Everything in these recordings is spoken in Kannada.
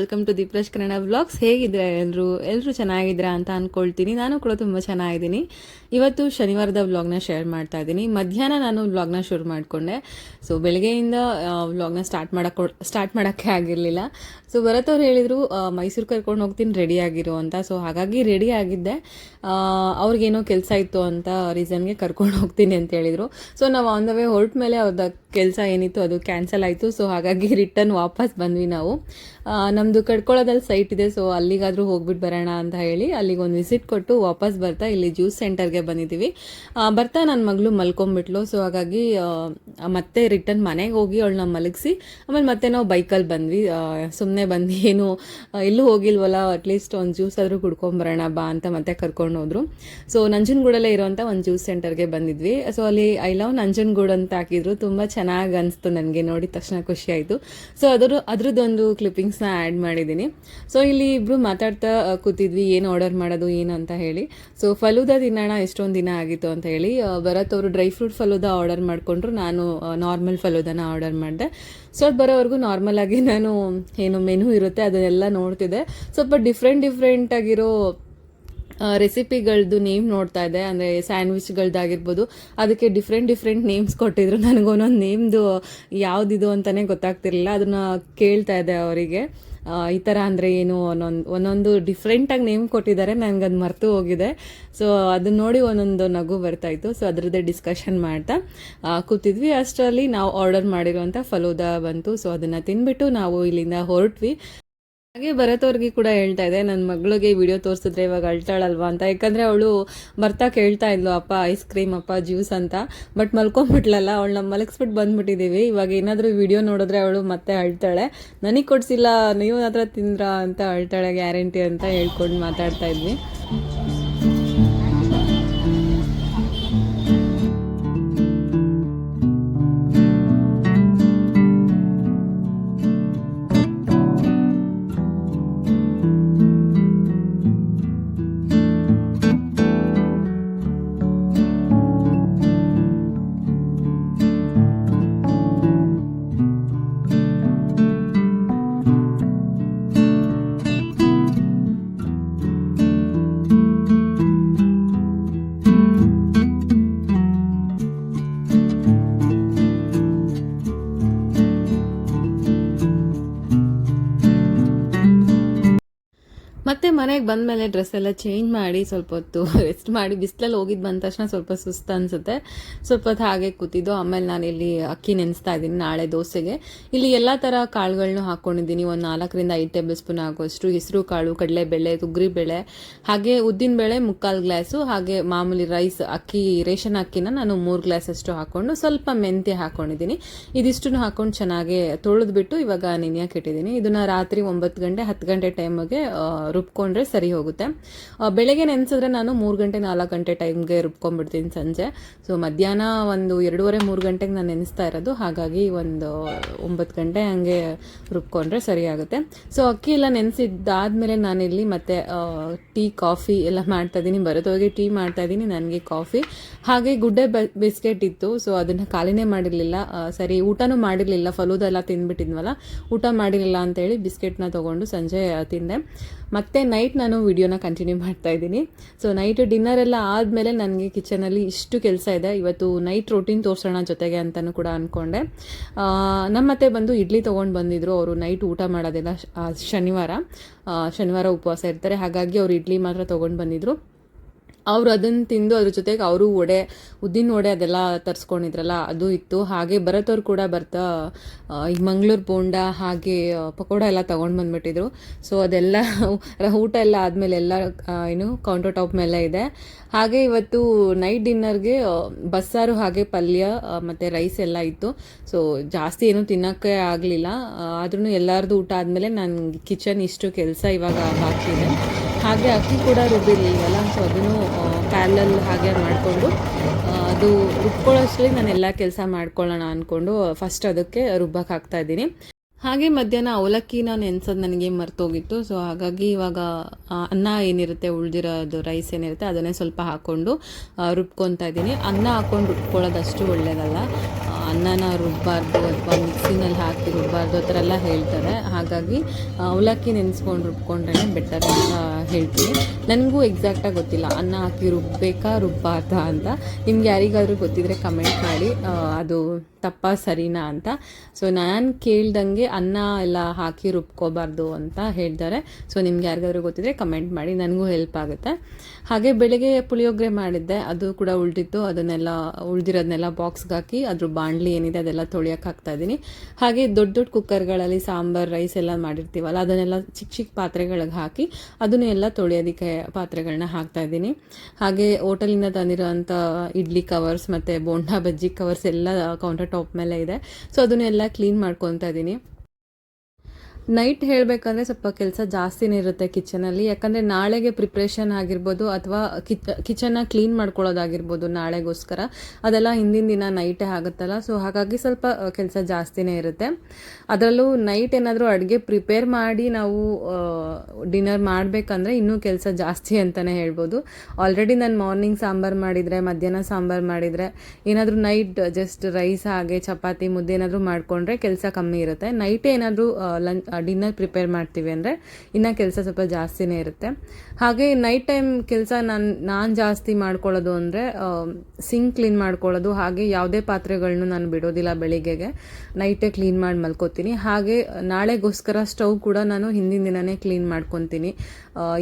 Welcome to Deepraj Kannada blogs ಹೇಗಿದ್ರೆ ಎಲ್ಲರೂ ಎಲ್ಲರೂ ಚೆನ್ನಾಗಿದ್ದೀರಾ ಅಂತ ಅಂದ್ಕೊಳ್ತೀನಿ ನಾನು ಕೂಡ ತುಂಬ ಚೆನ್ನಾಗಿದ್ದೀನಿ. ಇವತ್ತು ಶನಿವಾರದ ವ್ಲಾಗ್ನ ಶೇರ್ ಮಾಡ್ತಾ ಇದ್ದೀನಿ. ಮಧ್ಯಾಹ್ನ ನಾನು ವ್ಲಾಗ್ನ ಶುರು ಮಾಡಿಕೊಂಡೆ. ಸೊ ಬೆಳಗ್ಗೆಯಿಂದ ವ್ಲಾಗ್ನ ಸ್ಟಾರ್ಟ್ ಮಾಡೋಕ್ಕೆ ಸ್ಟಾರ್ಟ್ ಮಾಡೋಕ್ಕೆ ಆಗಿರಲಿಲ್ಲ. ಸೊ ಭರತವ್ರು ಹೇಳಿದರು ಮೈಸೂರು ಕರ್ಕೊಂಡು ಹೋಗ್ತೀನಿ ರೆಡಿ ಆಗಿರು ಅಂತ. ಸೊ ಹಾಗಾಗಿ ರೆಡಿ ಆಗಿದ್ದೆ. ಅವ್ರಿಗೇನೋ ಕೆಲಸ ಇತ್ತು ಅಂತ ರೀಸನ್ಗೆ ಕರ್ಕೊಂಡು ಹೋಗ್ತೀನಿ ಅಂತ ಹೇಳಿದರು. ಸೊ ನಾವು ಆನ್ ದ ವೇ ಹೊರಟ ಮೇಲೆ ಅವ್ರದ್ದು ಕೆಲಸ ಏನಿತ್ತು ಅದು ಕ್ಯಾನ್ಸಲ್ ಆಯಿತು. ಸೊ ಹಾಗಾಗಿ ರಿಟರ್ನ್ ವಾಪಸ್ ಬಂದ್ವಿ ನಾವು. ಆ, ನಮ್ದು ಕಡ್ಕೊಳ್ಳೋದಲ್ಲಿ ಸೈಟ್ ಇದೆ ಸೊ ಅಲ್ಲಿಗಾದರೂ ಹೋಗ್ಬಿಟ್ಟು ಬರೋಣ ಅಂತ ಹೇಳಿ ಅಲ್ಲಿಗೆ ಒಂದು ವಿಸಿಟ್ ಕೊಟ್ಟು ವಾಪಸ್ ಬರ್ತಾ ಇಲ್ಲಿ ಜ್ಯೂಸ್ ಸೆಂಟರ್ಗೆ ಬಂದಿದ್ದೀವಿ ಬರ್ತಾ ನನ್ನ ಮಗಳು ಮಲ್ಕೊಂಡ್ಬಿಟ್ಲು ಸೊ ಹಾಗಾಗಿ ಮತ್ತೆ ರಿಟರ್ನ್ ಮನೆಗೆ ಹೋಗಿ ಅವಳನ್ನ ಮಲಗಿಸಿ, ಆಮೇಲೆ ಮತ್ತೆ ನಾವು ಬೈಕಲ್ಲಿ ಬಂದ್ವಿ. ಸುಮ್ಮನೆ ಬಂದು ಏನು ಎಲ್ಲೂ ಹೋಗಿಲ್ವಲ್ಲ ಅಟ್ಲೀಸ್ಟ್ ಒಂದು ಜ್ಯೂಸ್ ಆದರೂ ಕುಡ್ಕೊಂಬರೋಣ ಬಾ ಅಂತ ಮತ್ತೆ ಕರ್ಕೊಂಡು ಹೋದ್ರು. ಸೊ ನಂಜನಗೂಡಲ್ಲೇ ಇರೋವಂಥ ಒಂದು ಜ್ಯೂಸ್ ಸೆಂಟರ್ಗೆ ಬಂದಿದ್ವಿ. ಸೊ ಅಲ್ಲಿ ಐ ಲವ್ ನಂಜನಗೂಡು ಅಂತ ಹಾಕಿದ್ರು, ತುಂಬ ಚೆನ್ನಾಗಿ ಅನಿಸ್ತು ನನಗೆ, ನೋಡಿದ ತಕ್ಷಣ ಖುಷಿ ಆಯಿತು. ಸೊ ಅದರ, ಅದ್ರದ್ದೊಂದು ಕ್ಲಿಪ್ಪಿಂಗ್ಸ್ನ ಆ್ಯಡ್ ಮಾಡಿದ್ದೀನಿ. ಸೊ ಇಲ್ಲಿ ಇಬ್ಬರು ಮಾತಾಡ್ತಾ ಕೂತಿದ್ವಿ, ಏನು ಆರ್ಡರ್ ಮಾಡೋದು, ಏನು ಅಂತ ಹೇಳಿ. ಸೊ ಫಲೂದ ತಿನ್ನೋಣ, ಎಷ್ಟೊಂದು ದಿನ ಆಗಿತ್ತು ಅಂತ ಹೇಳಿ ಭರತ್ ಅವರು ಡ್ರೈ ಫ್ರೂಟ್ ಫಲೂದ ಆರ್ಡರ್ ಮಾಡಿಕೊಂಡ್ರು. ನಾನು ನಾರ್ಮಲ್ ಫಲೂದನ ಆರ್ಡರ್ ಮಾಡಿದೆ. ಸೊ ಅದು ಬರೋವರೆಗೂ ನಾರ್ಮಲ್ ಆಗಿ ನಾನು, ಏನು ಮೆನು ಇರುತ್ತೆ, ಅದನ್ನೆಲ್ಲ ನೋಡ್ತಿದ್ದೆ. ಸ್ವಲ್ಪ ಡಿಫ್ರೆಂಟ್ ಡಿಫ್ರೆಂಟ್ ಆಗಿರೋ ರೆಸಿಪಿಗಳದ್ದು ನೇಮ್ ನೋಡ್ತಾ ಇದ್ದೆ. ಅಂದರೆ ಸ್ಯಾಂಡ್ವಿಚ್ಗಳದ್ದಾಗಿರ್ಬೋದು ಅದಕ್ಕೆ ಡಿಫ್ರೆಂಟ್ ಡಿಫ್ರೆಂಟ್ ನೇಮ್ಸ್ ಕೊಟ್ಟಿದ್ರು. ನನಗೊಂದೊಂದು ನೇಮ್ದು ಯಾವುದಿದು ಅಂತಲೇ ಗೊತ್ತಾಗ್ತಿರಲಿಲ್ಲ. ಅದನ್ನು ಕೇಳ್ತಾ ಇದ್ದೆ ಅವರಿಗೆ. ಈ ಥರ ಅಂದರೆ ಏನು ಒಂದೊಂದು ಒಂದೊಂದು ಡಿಫ್ರೆಂಟಾಗಿ ನೇಮ್ ಕೊಟ್ಟಿದ್ದಾರೆ. ನನಗೆ ಅದು ಮರೆತು ಹೋಗಿದೆ. ಸೊ ಅದನ್ನ ನೋಡಿ ಒಂದೊಂದು ನಗು ಬರ್ತಾಯಿತ್ತು ಸೊ ಅದರದ್ದೇ ಡಿಸ್ಕಷನ್ ಮಾಡ್ತಾ ಕೂತಿದ್ವಿ. ಅಷ್ಟರಲ್ಲಿ ನಾವು ಆರ್ಡರ್ ಮಾಡಿರುವಂಥ ಫಲೋದ ಬಂತು. ಸೊ ಅದನ್ನು ತಿಂದ್ಬಿಟ್ಟು ನಾವು ಇಲ್ಲಿಂದ ಹೊರಟ್ವಿ. ಹಾಗೆ ಬರತ್ತವ್ರಿಗೆ ಕೂಡ ಹೇಳ್ತಾ ಇದೆ ನನ್ನ ಮಗಳಿಗೆ ವಿಡಿಯೋ ತೋರಿಸಿದ್ರೆ ಇವಾಗ ಅಳ್ತಾಳಲ್ವಾ ಅಂತ. ಯಾಕಂದರೆ ಅವಳು ಬರ್ತಾ ಕೇಳ್ತಾ ಇದ್ಲು, ಅಪ್ಪ ಐಸ್ ಕ್ರೀಮ್ ಅಪ್ಪ ಜ್ಯೂಸ್ ಅಂತ. ಬಟ್ ಮಲ್ಕೊಂಡ್ಬಿಟ್ಲಲ್ಲ ನಮ್ಮ ಮಲಗಿಸ್ಬಿಟ್ಟು ಬಂದ್ಬಿಟ್ಟಿದ್ದೀವಿ ಇವಾಗ ಏನಾದರೂ ವಿಡಿಯೋ ನೋಡಿದ್ರೆ ಅವಳು ಮತ್ತೆ ಅಳ್ತಾಳೆ. ನನಗೆ ಕೊಡ್ಸಿಲ್ಲ, ನೀವು ಹತ್ರ ತಿಂದ್ರ ಅಂತ ಅಳ್ತಾಳೆ, ಗ್ಯಾರಂಟಿ ಅಂತ ಹೇಳ್ಕೊಂಡು ಮಾತಾಡ್ತಾ ಇದ್ವಿ. ಮನೆಗೆ ಬಂದಮೇಲೆ ಡ್ರೆಸ್ ಎಲ್ಲ ಚೇಂಜ್ ಮಾಡಿ ಸ್ವಲ್ಪ ಹೊತ್ತು ರೆಸ್ಟ್ ಮಾಡಿ ಬಿಸಿಲಲ್ಲಿ ಹೋಗಿದ್ದು ಬಂದ ತಕ್ಷಣ ಸ್ವಲ್ಪ ಸುಸ್ತು ಅನಿಸುತ್ತೆ. ಸ್ವಲ್ಪ ಹೊತ್ತು ಹಾಗೆ ಕೂತಿದ್ದು. ಆಮೇಲೆ ನಾನು ಇಲ್ಲಿ ಅಕ್ಕಿ ನೆನೆಸ್ತಾ ಇದ್ದೀನಿ ನಾಳೆ ದೋಸೆಗೆ. ಇಲ್ಲಿ ಎಲ್ಲ ಥರ ಕಾಳುಗಳನ್ನು ಹಾಕ್ಕೊಂಡಿದ್ದೀನಿ ಒಂದು ನಾಲ್ಕರಿಂದ ಐದು ಟೇಬಲ್ ಸ್ಪೂನ್ ಆಗುವಷ್ಟು ಹೆಸರು ಕಾಳು, ಕಡಲೆಬೇಳೆ, ತೊಗರಿಬೇಳೆ, ಹಾಗೆ ಉದ್ದಿನ ಬೇಳೆ ಮುಕ್ಕಾಲು ಗ್ಲಾಸು, ಹಾಗೆ ಮಾಮೂಲಿ ರೈಸ್ ಅಕ್ಕಿ, ರೇಷನ್ ಅಕ್ಕಿನ ನಾನು ಮೂರು ಗ್ಲಾಸ್ ಅಷ್ಟು ಹಾಕ್ಕೊಂಡು ಸ್ವಲ್ಪ ಮೆಂತ್ಯ ಹಾಕ್ಕೊಂಡಿದ್ದೀನಿ ಇದಿಷ್ಟು ಹಾಕ್ಕೊಂಡು ಚೆನ್ನಾಗಿ ತೊಳೆದ್ಬಿಟ್ಟು ಇವಾಗ ನೆನೆಯಕ್ಕೆ ಇಟ್ಟಿದ್ದೀನಿ ಇದನ್ನ ರಾತ್ರಿ ಒಂಬತ್ತು ಗಂಟೆ, ಹತ್ತು ಗಂಟೆ ಟೈಮಿಗೆ ರುಬ್ಕೊಂಡ್ರೆ ಸರಿ ಹೋಗುತ್ತೆ. ಬೆಳಗ್ಗೆ ನೆನೆಸಿದ್ರೆ ನಾನು ಮೂರು ಗಂಟೆ ನಾಲ್ಕು ಗಂಟೆ ಟೈಮ್ಗೆ ರುಬ್ಕೊಂಡ್ಬಿಡ್ತೀನಿ ಸಂಜೆ. ಸೊ, ಮಧ್ಯಾಹ್ನ ಒಂದು ಎರಡೂವರೆ, ಮೂರು ಗಂಟೆಗೆ ನಾನು ನೆನೆಸ್ತಾ ಇರೋದು. ಹಾಗಾಗಿ ಒಂದು ಒಂಬತ್ತು ಗಂಟೆ ಹಂಗೆ ರುಬ್ಕೊಂಡ್ರೆ ಸರಿಯಾಗುತ್ತೆ ಸೊ, ಅಕ್ಕಿ ಎಲ್ಲ ನೆನೆಸಿದ್ದಾದ್ಮೇಲೆ ನಾನಿಲ್ಲಿ ಮತ್ತೆ ಟೀ, ಕಾಫಿ ಎಲ್ಲ ಮಾಡ್ತಾ ಇದ್ದೀನಿ. ಬರೋದೋಗಿ ಟೀ ಮಾಡ್ತಾ ಇದ್ದೀನಿ. ನನಗೆ ಕಾಫಿ ಹಾಗೆ ಗುಡ್ಡೆ ಬಿಸ್ಕೆಟ್ ಇತ್ತು ಸೊ ಅದನ್ನು ಖಾಲಿನೇ ಮಾಡಿರಲಿಲ್ಲ. ಸರಿ, ಊಟನೂ ಮಾಡಿರಲಿಲ್ಲ. ಫಲೂದ ಎಲ್ಲ ತಿಂದ್ಬಿಟ್ಟಿದ್ವಲ್ಲ, ಊಟ ಮಾಡಿರಲಿಲ್ಲ ಅಂತೇಳಿ ಬಿಸ್ಕೆಟ್ನ ತೊಗೊಂಡು ಸಂಜೆ ತಿಂದೆ. ಮತ್ತೆ ನೈಟ್ ನಾನು ವಿಡಿಯೋನ ಕಂಟಿನ್ಯೂ ಮಾಡ್ತಾ ಇದ್ದೀನಿ. ಸೊ ನೈಟ್ ಡಿನ್ನರ್ ಎಲ್ಲ ಆದಮೇಲೆ ನನಗೆ ಕಿಚನಲ್ಲಿ ಇಷ್ಟು ಕೆಲಸ ಇದೆ. ಇವತ್ತು ನೈಟ್ ರೋಟೀನ್ ತೋರಿಸೋಣ ಜೊತೆಗೆ ಅಂತಲೂ ಕೂಡ ಅಂದ್ಕೊಂಡೆ ನಮ್ಮ ಮತ್ತೆ ಬಂದು ಇಡ್ಲಿ ತೊಗೊಂಡು ಬಂದಿದ್ರು. ಅವರು ನೈಟ್ ಊಟ ಮಾಡೋದಿಲ್ಲ ಶನಿವಾರ. ಶನಿವಾರ ಉಪವಾಸ ಇರ್ತಾರೆ. ಹಾಗಾಗಿ ಅವರು ಇಡ್ಲಿ ಮಾತ್ರ ತೊಗೊಂಡು ಬಂದಿದ್ರು. ಅವ್ರು ಅದನ್ನ ತಿಂದು ಅದ್ರ ಜೊತೆಗೆ ಅವರು ವಡೆ, ಉದ್ದಿನ ವಡೆ ಅದೆಲ್ಲ ತರಿಸ್ಕೊಂಡಿದ್ರಲ್ಲ, ಅದು ಇತ್ತು. ಹಾಗೆ ಭರತವ್ರು ಕೂಡ ಬರ್ತಾ ಈ ಮಂಗಳೂರು ಬೋಂಡ ಹಾಗೆ ಪಕೋಡ ಎಲ್ಲ ತೊಗೊಂಡು ಬಂದ್ಬಿಟ್ಟಿದ್ರು. ಸೊ ಅದೆಲ್ಲ ಊಟ ಎಲ್ಲ ಆದಮೇಲೆ ಎಲ್ಲ ಏನು ಕೌಂಟರ್ ಟಾಪ್ ಮೇಲೆ ಇದೆ. ಹಾಗೆ ಇವತ್ತು ನೈಟ್ ಡಿನ್ನರ್ಗೆ ಬಸ್ಸಾರು ಹಾಗೆ ಪಲ್ಯ ಮತ್ತು ರೈಸ್ ಎಲ್ಲ ಇತ್ತು. ಸೊ ಜಾಸ್ತಿ ಏನು ತಿನ್ನೋಕ್ಕೆ ಆಗಲಿಲ್ಲ. ಆದ್ರೂ ಎಲ್ಲರದು ಊಟ ಆದಮೇಲೆ ನಾನು ಕಿಚನ್ ಇಷ್ಟು ಕೆಲಸ ಇವಾಗ ಬಾಕಿ ಇದೆ. ಹಾಗೆ ಅಕ್ಕಿ ಕೂಡ ರುಬ್ಬಿರಲಿಲ್ಲ ಸೊ ಅದನ್ನು ಪ್ಯಾಲಲ್ ಹಾಗೆ ಮಾಡಿಕೊಂಡು ಅದು ರುಬ್ಕೊಳ್ಳೋಷ್ಟರಲ್ಲಿ ನಾನು ಎಲ್ಲ ಕೆಲಸ ಮಾಡ್ಕೊಳ್ಳೋಣ ಅಂದ್ಕೊಂಡು ಫಸ್ಟ್ ಅದಕ್ಕೆ ರುಬ್ಬಕ್ಕೆ ಹಾಕ್ತಾ ಇದ್ದೀನಿ. ಹಾಗೆ ಮಧ್ಯಾಹ್ನ ಅವಲಕ್ಕಿನ ನೆನೆಸೋದು ನನಗೆ ಮರ್ತೋಗಿತ್ತು. ಸೊ ಹಾಗಾಗಿ ಇವಾಗ ಅನ್ನ ಏನಿರುತ್ತೆ, ಉಳಿದಿರೋದು ರೈಸ್ ಏನಿರುತ್ತೆ, ಅದನ್ನೇ ಸ್ವಲ್ಪ ಹಾಕ್ಕೊಂಡು ರುಬ್ಕೊತಾ ಇದ್ದೀನಿ. ಅನ್ನ ಹಾಕ್ಕೊಂಡು ರುಬ್ಕೊಳ್ಳೋದಷ್ಟು ಒಳ್ಳೆಯದಲ್ಲ ಅನ್ನನ ರುಬ್ಬಾರ್ದು ಅಥವಾ ಮಿಕ್ಸಿನಲ್ಲಿ ಹಾಕಿ ರುಬ್ಬಾರ್ದು ಆ ಥರ ಎಲ್ಲ ಹೇಳ್ತಾರೆ. ಹಾಗಾಗಿ ಅವಲಕ್ಕಿ ನೆನೆಸ್ಕೊಂಡು ರುಬ್ಕೊಂಡ್ರೆ ಬೆಟರ್ ಅಂತ ಹೇಳ್ತೀನಿ. ನನಗೂ ಎಕ್ಸಾಕ್ಟಾಗಿ ಗೊತ್ತಿಲ್ಲ. ಅನ್ನ ಹಾಕಿ ರುಬ್ಬಬೇಕಾ ರುಬ್ಬಾರ್ದಾ ಅಂತ. ನಿಮ್ಗೆ ಯಾರಿಗಾದರೂ ಗೊತ್ತಿದ್ರೆ ಕಮೆಂಟ್ ಮಾಡಿ. ಅದು ತಪ್ಪ ಸರಿನಾ ಅಂತ. ಸೊ ನಾನು ಕೇಳ್ದಂಗೆ ಅನ್ನ ಎಲ್ಲ ಹಾಕಿ ರುಬ್ಕೋಬಾರ್ದು ಅಂತ ಹೇಳ್ತಾರೆ. ಸೊ ನಿಮ್ಗೆ ಯಾರಿಗಾದ್ರೂ ಗೊತ್ತಿದ್ರೆ ಕಮೆಂಟ್ ಮಾಡಿ, ನನಗೂ ಹೆಲ್ಪ್ ಆಗುತ್ತೆ. ಹಾಗೆ ಬೆಳಗ್ಗೆ ಪುಳಿಯೋಗರೆ ಮಾಡಿದ್ದೆ, ಅದು ಕೂಡ ಉಳಿದಿತ್ತು. ಅದನ್ನೆಲ್ಲ ಉಳ್ದಿರೋದನ್ನೆಲ್ಲ ಬಾಕ್ಸ್ಗೆ ಹಾಕಿ, ಅದ್ರ ಬಾಣಲಿ ಏನಿದೆ ಅದೆಲ್ಲ ತೊಳಿಯೋಕೆ ಹಾಕ್ತಾ ಇದ್ದೀನಿ. ಹಾಗೆ ದೊಡ್ಡ ದೊಡ್ಡ ಕುಕ್ಕರ್ಗಳಲ್ಲಿ ಸಾಂಬಾರ್ ರೈಸ್ ಎಲ್ಲ ಮಾಡಿರ್ತೀವಲ್ಲ, ಅದನ್ನೆಲ್ಲ ಚಿಕ್ಕ ಚಿಕ್ಕ ಪಾತ್ರೆಗಳಿಗೆ ಹಾಕಿ, ಅದನ್ನು ಎಲ್ಲ ತೊಳೆಯೋದಕ್ಕೆ ಪಾತ್ರೆಗಳನ್ನ ಹಾಕ್ತಾ ಇದ್ದೀನಿ. ಹಾಗೆ ಹೋಟೆಲಿಂದ ತಂದಿರೋಂಥ ಇಡ್ಲಿ ಕವರ್ಸ್ ಮತ್ತು ಬೋಂಡಾ ಬಜ್ಜಿ ಕವರ್ಸ್ ಎಲ್ಲ ಕೌಂಟರ್ ಟಾಪ್ ಮೇಲೆ ಇದೆ. ಸೊ ಅದನ್ನೆಲ್ಲ ಕ್ಲೀನ್ ಮಾಡ್ಕೊತಾ ಇದ್ದೀನಿ ನೈಟ್ ಹೇಳಬೇಕಂದ್ರೆ ಸ್ವಲ್ಪ ಕೆಲಸ ಜಾಸ್ತಿನೇ ಇರುತ್ತೆ ಕಿಚನಲ್ಲಿ ಯಾಕಂದರೆ ನಾಳೆಗೆ ಪ್ರಿಪ್ರೇಷನ್ ಆಗಿರ್ಬೋದು ಅಥವಾ ಕಿಚ್ ಕಿಚನ್ನ ಕ್ಲೀನ್ ಮಾಡ್ಕೊಳ್ಳೋದಾಗಿರ್ಬೋದು ನಾಳೆಗೋಸ್ಕರ. ಅದೆಲ್ಲ ಹಿಂದಿನ ದಿನ ನೈಟೇ ಆಗುತ್ತಲ್ಲ ಸೊ ಹಾಗಾಗಿ ಸ್ವಲ್ಪ ಕೆಲಸ ಜಾಸ್ತಿನೇ ಇರುತ್ತೆ. ಅದರಲ್ಲೂ ನೈಟ್ ಏನಾದರೂ ಅಡುಗೆ ಪ್ರಿಪೇರ್ ಮಾಡಿ ನಾವು ಡಿನ್ನರ್ ಮಾಡಬೇಕಂದ್ರೆ ಇನ್ನೂ ಕೆಲಸ ಜಾಸ್ತಿ ಅಂತಲೇ ಹೇಳ್ಬೋದು. ಆಲ್ರೆಡಿ ನಾನು ಮಾರ್ನಿಂಗ್ ಸಾಂಬಾರು ಮಾಡಿದರೆ, ಮಧ್ಯಾಹ್ನ ಸಾಂಬಾರು ಮಾಡಿದರೆ, ಏನಾದರೂ ನೈಟ್ ಜಸ್ಟ್ ರೈಸ್ ಹಾಗೆ, ಚಪಾತಿ, ಮುದ್ದೆ ಏನಾದರೂ ಮಾಡಿಕೊಂಡ್ರೆ ಕೆಲಸ ಕಮ್ಮಿ ಇರುತ್ತೆ. ನೈಟ್ ಏನಾದರೂ ಲಂಚ್ ಡಿನ್ನರ್ ಪ್ರಿಪೇರ್ ಮಾಡ್ತೀವಿ ಅಂದರೆ ಇನ್ನೂ ಕೆಲಸ ಸ್ವಲ್ಪ ಜಾಸ್ತಿನೇ ಇರುತ್ತೆ. ಹಾಗೆ ನೈಟ್ ಟೈಮ್ ಕೆಲಸ ನಾನು ನಾನು ಜಾಸ್ತಿ ಮಾಡ್ಕೊಳ್ಳೋದು ಅಂದರೆ ಸಿಂಕ್ ಕ್ಲೀನ್ ಮಾಡ್ಕೊಳ್ಳೋದು, ಹಾಗೆ ಯಾವುದೇ ಪಾತ್ರೆಗಳನ್ನು ನಾನು ಬಿಡೋದಿಲ್ಲ ಬೆಳಿಗ್ಗೆಗೆ. ನೈಟೇ ಕ್ಲೀನ್ ಮಾಡಿ ಮಲ್ಕೋತೀನಿ. ಹಾಗೆ ನಾಳೆಗೋಸ್ಕರ ಸ್ಟವ್ ಕೂಡ ನಾನು ಹಿಂದಿನ ದಿನನೇ ಕ್ಲೀನ್ ಮಾಡ್ಕೊತೀನಿ.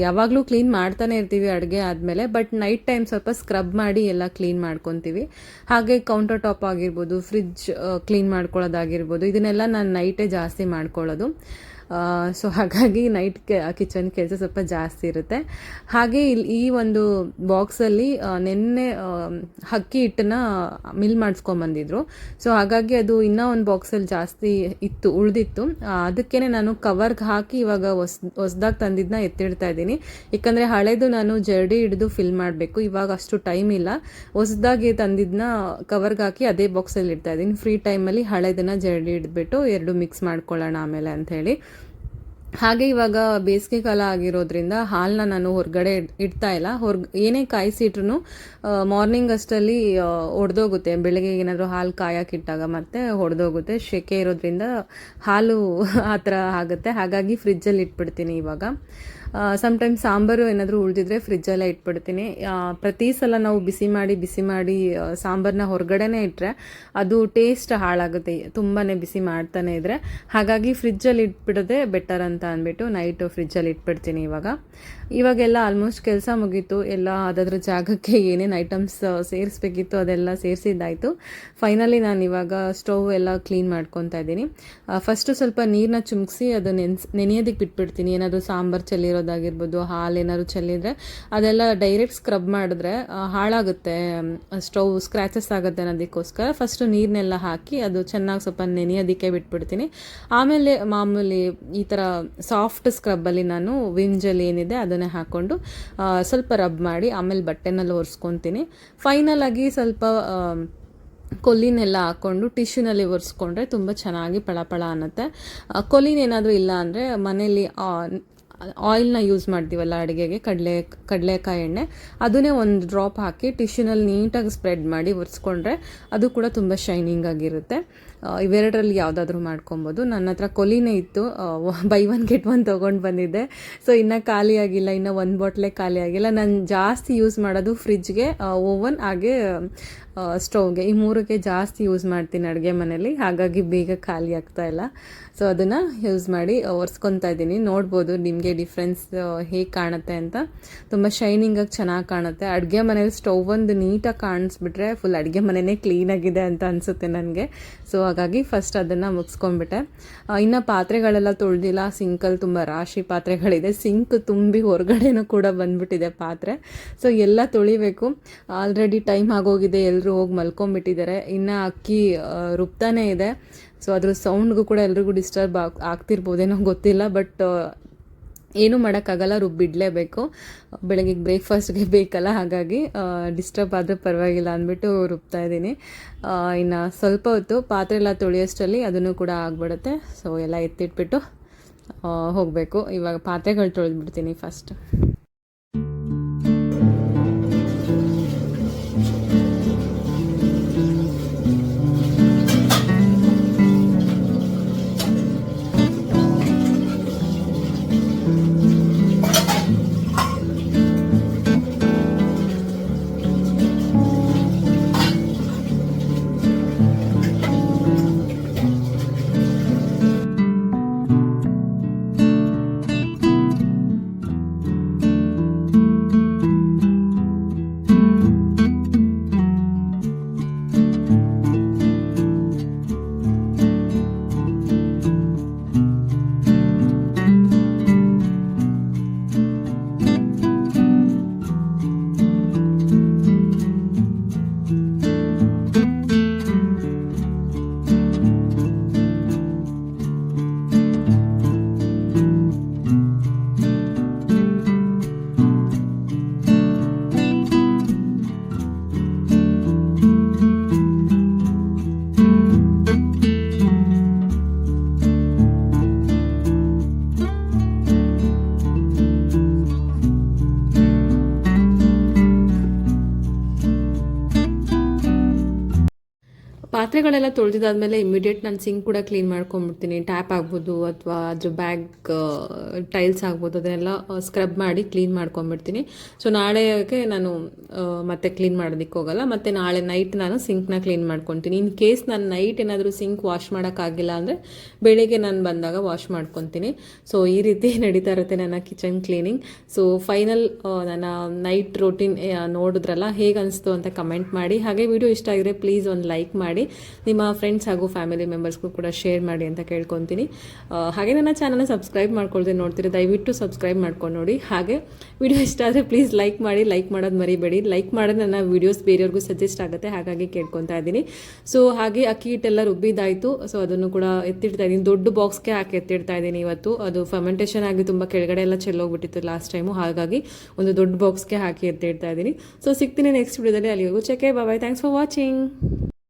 ಯಾವಾಗಲೂ ಕ್ಲೀನ್ ಮಾಡ್ತಾನೆ ಇರ್ತೀವಿ ಅಡುಗೆ ಆದಮೇಲೆ ಬಟ್ ನೈಟ್ ಟೈಮ್ ಸ್ವಲ್ಪ ಸ್ಕ್ರಬ್ ಮಾಡಿ ಎಲ್ಲ ಕ್ಲೀನ್ ಮಾಡ್ಕೊತೀವಿ. ಹಾಗೆ ಕೌಂಟರ್ ಟಾಪ್ ಆಗಿರ್ಬೋದು ಫ್ರಿಜ್ ಕ್ಲೀನ್ ಮಾಡ್ಕೊಳ್ಳೋದಾಗಿರ್ಬೋದು, ಇದನ್ನೆಲ್ಲ ನಾನು ನೈಟೇ ಜಾಸ್ತಿ ಮಾಡ್ಕೊಳ್ಳೋದು. ಸೊ ಹಾಗಾಗಿ ನೈಟ್ ಕಿಚನ್ ಕೆಲಸ ಸ್ವಲ್ಪ ಜಾಸ್ತಿ ಇರುತ್ತೆ. ಹಾಗೆ ಇಲ್ಲಿ ಈ ಒಂದು ಬಾಕ್ಸಲ್ಲಿ ನಿನ್ನೆ ಅಕ್ಕಿ ಹಿಟ್ಟನ್ನ ಮಿಲ್ ಮಾಡಿಸ್ಕೊಂಬಂದಿದ್ರು ಸೊ ಹಾಗಾಗಿ ಅದು ಇನ್ನೂ ಒಂದು ಬಾಕ್ಸಲ್ಲಿ ಜಾಸ್ತಿ ಇತ್ತು, ಉಳಿದಿತ್ತು. ಅದಕ್ಕೇ ನಾನು ಕವರ್ಗೆ ಹಾಕಿ ಇವಾಗ ಹೊಸ್, ಹೊಸ್ದಾಗಿ ತಂದಿದ್ದನ್ನ ಎತ್ತಿಡ್ತಾ ಇದ್ದೀನಿ. ಯಾಕಂದರೆ ಹಳೇದು ನಾನು ಜರ್ಡಿ ಹಿಡಿದು ಫಿಲ್ ಮಾಡಬೇಕು, ಇವಾಗ ಅಷ್ಟು ಟೈಮ್ ಇಲ್ಲ. ಹೊಸದಾಗಿ ತಂದಿದ್ದನ್ನ ಕವರ್ಗೆ ಹಾಕಿ ಅದೇ ಬಾಕ್ಸಲ್ಲಿ ಇಡ್ತಾ ಇದ್ದೀನಿ. ಫ್ರೀ ಟೈಮಲ್ಲಿ ಹಳೇದನ್ನ ಜರ್ಡಿ ಹಿಡಿದ್ಬಿಟ್ಟು ಎರಡು ಮಿಕ್ಸ್ ಮಾಡ್ಕೊಳ್ಳೋಣ ಆಮೇಲೆ ಅಂಥೇಳಿ ಹಾಗೆ ಇವಾಗ ಬೇಸಿಗೆ ಕಾಲ ಆಗಿರೋದ್ರಿಂದ ಹಾಲನ್ನ ನಾನು ಹೊರಗಡೆ ಇಡ್ತಾ ಇಲ್ಲ. ಹೊರ್ಗ ಏನೇ ಕಾಯಿಸಿಟ್ರು ಮಾರ್ನಿಂಗ್ ಅಷ್ಟಲ್ಲಿ ಒಡೆದೋಗುತ್ತೆ. ಬೆಳಗ್ಗೆ ಏನಾದರೂ ಹಾಲು ಕಾಯಕ್ಕಿಟ್ಟಾಗ ಮತ್ತೆ ಹೊಡೆದೋಗುತ್ತೆ ಶೆಕೆ ಇರೋದ್ರಿಂದ ಹಾಲು ಆ ಥರ ಆಗುತ್ತೆ. ಹಾಗಾಗಿ ಫ್ರಿಜ್ಜಲ್ಲಿ ಇಟ್ಬಿಡ್ತೀನಿ ಇವಾಗ. ಸಮ್ಟೈಮ್ಸ್ ಸಾಂಬಾರು ಏನಾದರೂ ಉಳಿದಿದ್ರೆ ಫ್ರಿಜ್ಜೆಲ್ಲ ಇಟ್ಬಿಡ್ತೀನಿ. ಪ್ರತಿ ಸಲ ನಾವು ಬಿಸಿ ಮಾಡಿ ಬಿಸಿ ಮಾಡಿ ಸಾಂಬಾರನ್ನ ಹೊರಗಡೆನೇ ಇಟ್ಟರೆ ಅದು ಟೇಸ್ಟ್ ಹಾಳಾಗುತ್ತೆ. ತುಂಬಾ ಬಿಸಿ ಮಾಡ್ತಾನೆ ಇದ್ದರೆ ಹಾಗಾಗಿ ಫ್ರಿಜ್ಜಲ್ಲಿ ಇಟ್ಬಿಡೋದೆ ಬೆಟರ್ ಅಂತ ಅಂದ್ಬಿಟ್ಟು ನೈಟು ಫ್ರಿಜ್ಜಲ್ಲಿ ಇಟ್ಬಿಡ್ತೀನಿ ಇವಾಗ. ಇವಾಗೆಲ್ಲ ಆಲ್ಮೋಸ್ಟ್ ಕೆಲಸ ಮುಗೀತು. ಎಲ್ಲ ಅದಾದ್ರ ಜಾಗಕ್ಕೆ ಏನೇನು ಐಟಮ್ಸ್ ಸೇರಿಸ್ಬೇಕಿತ್ತು ಅದೆಲ್ಲ ಸೇರಿಸಿದ್ದಾಯಿತು. ಫೈನಲಿ ನಾನು ಇವಾಗ ಸ್ಟವ್ ಎಲ್ಲ ಕ್ಲೀನ್ ಮಾಡ್ಕೊತಾ ಇದ್ದೀನಿ. ಫಸ್ಟು ಸ್ವಲ್ಪ ನೀರನ್ನ ಚುಮ್ಕಿಸಿ ಅದು ನೆನ್ಸ್, ನೆನೆಯೋದಕ್ಕೆ ಬಿಟ್ಬಿಡ್ತೀನಿ. ಏನಾದರೂ ಸಾಂಬಾರು ಚೆಲ್ಲಿರೋದಾಗಿರ್ಬೋದು ಹಾಲು ಏನಾದ್ರು ಚೆಲ್ಲಿದ್ರೆ ಅದೆಲ್ಲ ಡೈರೆಕ್ಟ್ ಸ್ಕ್ರಬ್ ಮಾಡಿದ್ರೆ ಹಾಳಾಗುತ್ತೆ. ಸ್ಟವ್ ಸ್ಕ್ರ್ಯಾಚಸ್ ಆಗುತ್ತೆ ಅನ್ನೋದಕ್ಕೋಸ್ಕರ ಫಸ್ಟು ನೀರನ್ನೆಲ್ಲ ಹಾಕಿ ಅದು ಚೆನ್ನಾಗಿ ಸ್ವಲ್ಪ ನೆನೆಯೋದಕ್ಕೆ ಬಿಟ್ಬಿಡ್ತೀನಿ. ಆಮೇಲೆ ಮಾಮೂಲಿ ಈ ಥರ ಸಾಫ್ಟ್ ಸ್ಕ್ರಬ್ಬಲ್ಲಿ ನಾನು ವಿಮ್ ಜೆಲ್ ಏನಿದೆ ಅದನ್ನೇ ಹಾಕ್ಕೊಂಡು ಸ್ವಲ್ಪ ರಬ್ ಮಾಡಿ ಆಮೇಲೆ ಬಟ್ಟೆನಲ್ಲಿ ಒರೆಸ್ಕೊತೀನಿ. ಫೈನಲ್ ಆಗಿ ಸ್ವಲ್ಪ ಕೊಲ್ಲಿನೆಲ್ಲ ಹಾಕ್ಕೊಂಡು ಟಿಶ್ಯೂನಲ್ಲಿ ಒರೆಸ್ಕೊಂಡ್ರೆ ತುಂಬ ಚೆನ್ನಾಗಿ ಪಳಪಳ ಅನ್ನತ್ತೆ. ಏನಾದರೂ ಇಲ್ಲ ಅಂದರೆ ಮನೇಲಿ ಆಯಿಲ್ನ ಯೂಸ್ ಮಾಡ್ತೀವಲ್ಲ ಅಡುಗೆಗೆ? ಕಡಲೆ, ಕಡಲೆಕಾಯಿ ಎಣ್ಣೆ. ಅದನ್ನೇ ಒಂದು ಡ್ರಾಪ್ ಹಾಕಿ ಟಿಶ್ಯೂನಲ್ಲಿ ನೀಟಾಗಿ ಸ್ಪ್ರೆಡ್ ಮಾಡಿ ಒರೆಸ್ಕೊಂಡ್ರೆ ಅದು ಕೂಡ ತುಂಬ ಶೈನಿಂಗ್ ಆಗಿರುತ್ತೆ. ಇವೆರಡರಲ್ಲಿ ಯಾವುದಾದ್ರೂ ಮಾಡ್ಕೊಬೋದು. ನನ್ನ ಹತ್ರ ಕೊಲಿನೇ ಇತ್ತು. ಬೈ ಒನ್ ಗೆಟ್ ಒನ್ ತೊಗೊಂಡು ಬಂದಿದ್ದೆ. ಸೊ ಇನ್ನೂ ಖಾಲಿ ಆಗಿಲ್ಲ. ಇನ್ನೂ ಒಂದು ಬಾಟ್ಲೆ ಖಾಲಿ ಆಗಿಲ್ಲ. ನಾನು ಜಾಸ್ತಿ ಯೂಸ್ ಮಾಡೋದು ಫ್ರಿಜ್ಗೆ ಓವನ್ ಹಾಗೆ ಸ್ಟವ್ಗೆ. ಈ ಮೂರಕ್ಕೆ ಜಾಸ್ತಿ ಯೂಸ್ ಮಾಡ್ತೀನಿ ಅಡುಗೆ ಮನೇಲಿ ಹಾಗಾಗಿ ಬೇಗ ಖಾಲಿ ಆಗ್ತಾ ಇಲ್ಲ. ಸೊ ಅದನ್ನು ಯೂಸ್ ಮಾಡಿ ಒರೆಸ್ಕೊತಾ ಇದ್ದೀನಿ. ನೋಡ್ಬೋದು ನಿಮಗೆ ಡಿಫ್ರೆನ್ಸ್ ಹೇಗೆ ಕಾಣುತ್ತೆ ಅಂತ. ತುಂಬ ಶೈನಿಂಗಾಗಿ ಚೆನ್ನಾಗಿ ಕಾಣುತ್ತೆ. ಅಡುಗೆ ಮನೇಲಿ ಸ್ಟೌವ್ ಒಂದು ನೀಟಾಗಿ ಕಾಣಿಸ್ಬಿಟ್ರೆ ಫುಲ್ ಅಡುಗೆ ಮನೆಯೇ ಕ್ಲೀನಾಗಿದೆ ಅಂತ ಅನಿಸುತ್ತೆ ನನಗೆ. ಸೊ ಹಾಗಾಗಿ ಫಸ್ಟ್ ಅದನ್ನು ಮುಗಿಸ್ಕೊಂಡ್ಬಿಟ್ಟೆ. ಇನ್ನು ಪಾತ್ರೆಗಳೆಲ್ಲ ತೊಳೆದಿಲ್ಲ. ಸಿಂಕಲ್ಲಿ ತುಂಬ ರಾಶಿ ಪಾತ್ರೆಗಳಿದೆ. ಸಿಂಕ್ ತುಂಬಿ ಹೊರಗಡೆನೂ ಕೂಡ ಬಂದ್ಬಿಟ್ಟಿದೆ ಪಾತ್ರೆ. ಸೊ ಎಲ್ಲ ತೊಳಿಬೇಕು. ಆಲ್ರೆಡಿ ಟೈಮ್ ಆಗೋಗಿದೆ. ಎಲ್ಲರೂ ಹೋಗಿ ಮಲ್ಕೊಂಡ್ಬಿಟ್ಟಿದ್ದಾರೆ ಇನ್ನು ಅಕ್ಕಿ ರುಬ್ತಾನೇ ಇದೆ. ಸೊ ಅದ್ರ ಸೌಂಡ್ಗೂ ಕೂಡ ಎಲ್ರಿಗೂ ಡಿಸ್ಟರ್ಬ್ ಆಗ್, ಆಗ್ತಿರ್ಬೋದೇನೋ ಗೊತ್ತಿಲ್ಲ ಬಟ್ ಏನೂ ಮಾಡೋಕ್ಕಾಗಲ್ಲ, ರುಬ್ಬಿಡಲೇಬೇಕು. ಬೆಳಗ್ಗೆ ಬ್ರೇಕ್ಫಾಸ್ಟ್ಗೆ ಬೇಕಲ್ಲ, ಹಾಗಾಗಿ ಡಿಸ್ಟರ್ಬ್ ಆದರೆ ಪರವಾಗಿಲ್ಲ ಅಂದ್ಬಿಟ್ಟು ರುಬ್ತಾ ಇದ್ದೀನಿ. ಇನ್ನು ಸ್ವಲ್ಪ ಹೊತ್ತು ಪಾತ್ರೆ ಎಲ್ಲ ತೊಳೆಯೋಷ್ಟರಲ್ಲಿ ಅದನ್ನು ಕೂಡ ಆಗ್ಬಿಡುತ್ತೆ. ಸೊ ಎಲ್ಲ ಎತ್ತಿಟ್ಬಿಟ್ಟು ಹೋಗಬೇಕು. ಇವಾಗ ಪಾತ್ರೆಗಳು ತೊಳೆದ್ಬಿಡ್ತೀನಿ ಫಸ್ಟ್ ಪಾತ್ರೆಗಳೆಲ್ಲ ತೊಳೆದಿದ್ದಾದ್ಮೇಲೆ ಇಮಿಡಿಯೇಟ್ ನಾನು ಸಿಂಕ್ ಕೂಡ ಕ್ಲೀನ್ ಮಾಡ್ಕೊಂಬಿಡ್ತೀನಿ. ಟ್ಯಾಪ್ ಆಗ್ಬೋದು ಅಥವಾ ಅದ್ರ ಬ್ಯಾಗ್ ಟೈಲ್ಸ್ ಆಗ್ಬೋದು, ಅದನ್ನೆಲ್ಲ ಸ್ಕ್ರಬ್ ಮಾಡಿ ಕ್ಲೀನ್ ಮಾಡ್ಕೊಂಬಿಡ್ತೀನಿ. ಸೊ ನಾಳೆಗೆ ನಾನು ಮತ್ತೆ ಕ್ಲೀನ್ ಮಾಡೋದಕ್ಕೆ ಹೋಗಲ್ಲ. ಮತ್ತು ನಾಳೆ ನೈಟ್ ನಾನು ಸಿಂಕ್ನ ಕ್ಲೀನ್ ಮಾಡ್ಕೊತೀನಿ. ಇನ್ ಕೇಸ್ ನಾನು ನೈಟ್ ಏನಾದರೂ ಸಿಂಕ್ ವಾಶ್ ಮಾಡೋಕ್ಕಾಗಿಲ್ಲ ಅಂದರೆ ಬೆಳಿಗ್ಗೆ ನಾನು ಬಂದಾಗ ವಾಶ್ ಮಾಡ್ಕೊತೀನಿ. ಸೊ ಈ ರೀತಿ ನಡೀತಾ ಇರುತ್ತೆ ನನ್ನ ಕಿಚನ್ ಕ್ಲೀನಿಂಗ್ ಸೊ ಫೈನಲ್ ನನ್ನ ನೈಟ್ ರೋಟೀನ್ ನೋಡಿದ್ರಲ್ಲ ಹೇಗೆ ಅನಿಸ್ತು ಅಂತ ಕಮೆಂಟ್ ಮಾಡಿ. ಹಾಗೆ ವಿಡಿಯೋ ಇಷ್ಟ ಆಗಿದ್ರೆ ಪ್ಲೀಸ್ ಒಂದು ಲೈಕ್ ಮಾಡಿ. ನಿಮ್ಮ ಫ್ರೆಂಡ್ಸ್ ಹಾಗೂ ಫ್ಯಾಮಿಲಿ ಮೆಂಬರ್ಸ್ಗೂ ಕೂಡ ಶೇರ್ ಮಾಡಿ ಅಂತ ಕೇಳ್ಕೊತೀನಿ. ಹಾಗೆ ನನ್ನ ಚಾನಲ್ನ ಸಬ್ಸ್ಕ್ರೈಬ್ ಮಾಡ್ಕೊಳ್ದೆ ನೋಡ್ತೀರಿ, ದಯವಿಟ್ಟು ಸಬ್ಸ್ಕ್ರೈಬ್ ಮಾಡ್ಕೊಂಡು ನೋಡಿ. ಹಾಗೆ ವಿಡಿಯೋ ಇಷ್ಟ ಆದರೆ ಪ್ಲೀಸ್ ಲೈಕ್ ಮಾಡಿ ಲೈಕ್ ಮಾಡೋದು ಮರಿಬೇಡಿ. ಲೈಕ್ ಮಾಡೋದು ನನ್ನ ವೀಡಿಯೋಸ್ ಬೇರೆಯವ್ರಿಗೂ ಸಜೆಸ್ಟ್ ಆಗುತ್ತೆ, ಹಾಗಾಗಿ ಕೇಳ್ಕೊತಾ ಇದ್ದೀನಿ. ಸೊ ಹಾಗೆ ಅಕ್ಕಿ ಹಿಟ್ಟೆಲ್ಲ ರುಬ್ಬಿದಾಯಿತು ಸೊ ಅದನ್ನು ಕೂಡ ಎತ್ತಿಡ್ತಾ ಇದ್ದೀನಿ. ದೊಡ್ಡ ಬಾಕ್ಸ್ಗೆ ಹಾಕಿ ಎತ್ತಿಡ್ತಾ ಇದ್ದೀನಿ ಇವತ್ತು. ಅದು ಫರ್ಮೆಂಟೇಷನ್ ಆಗಿ ತುಂಬ ಕೆಳಗಡೆ ಎಲ್ಲ ಚೆಲ್ಲೋಗ್ಬಿಟ್ಟಿತ್ತು ಲಾಸ್ಟ್ ಟೈಮು ಹಾಗಾಗಿ ಒಂದು ದೊಡ್ಡ ಬಾಕ್ಸ್ಗೆ ಹಾಕಿ ಎತ್ತಿಡ್ತಾ ಇದ್ದೀನಿ. ಸೊ ಸಿಗ್ತೀನಿ ನೆಕ್ಸ್ಟ್ ವಿಡಿಯೋದಲ್ಲಿ ಅಲ್ಲಿವರೆಗೂ ಚೆಕೆ ಬಾಯ್ ಥ್ಯಾಂಕ್ಸ್ ಫಾರ್ ವಾಚಿಂಗ್